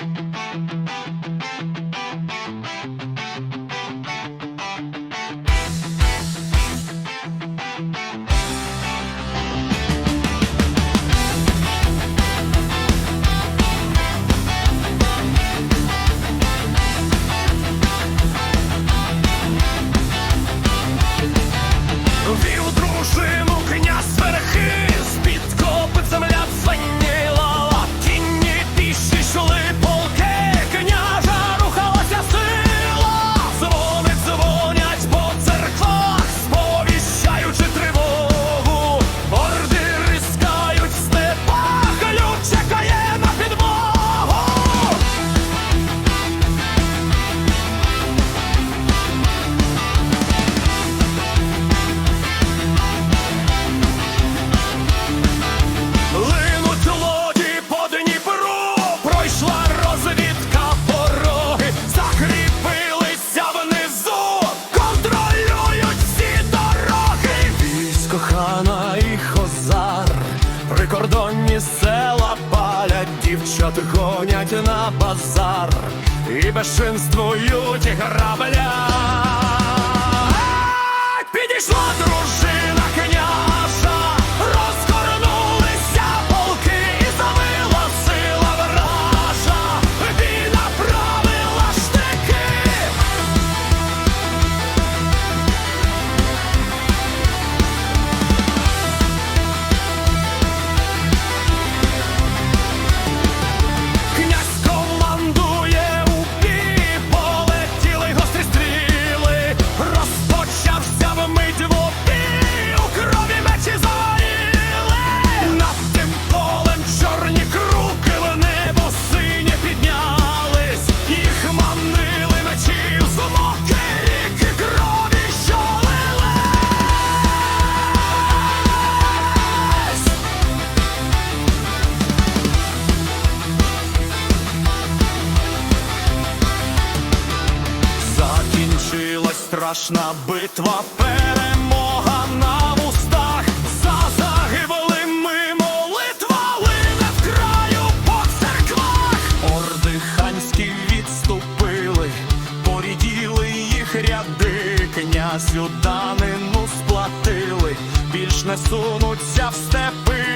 you Прикордонні села палять, дівчат гонять на базар і безчинствують грабля. Підійшла дружина. страшна битва, перемога на вустах. За загибали ми молитвали не в краю по церквах. Орди ханські відступили, поріділи їх ряди, князю данину сплатили, більш не сунуться в степи.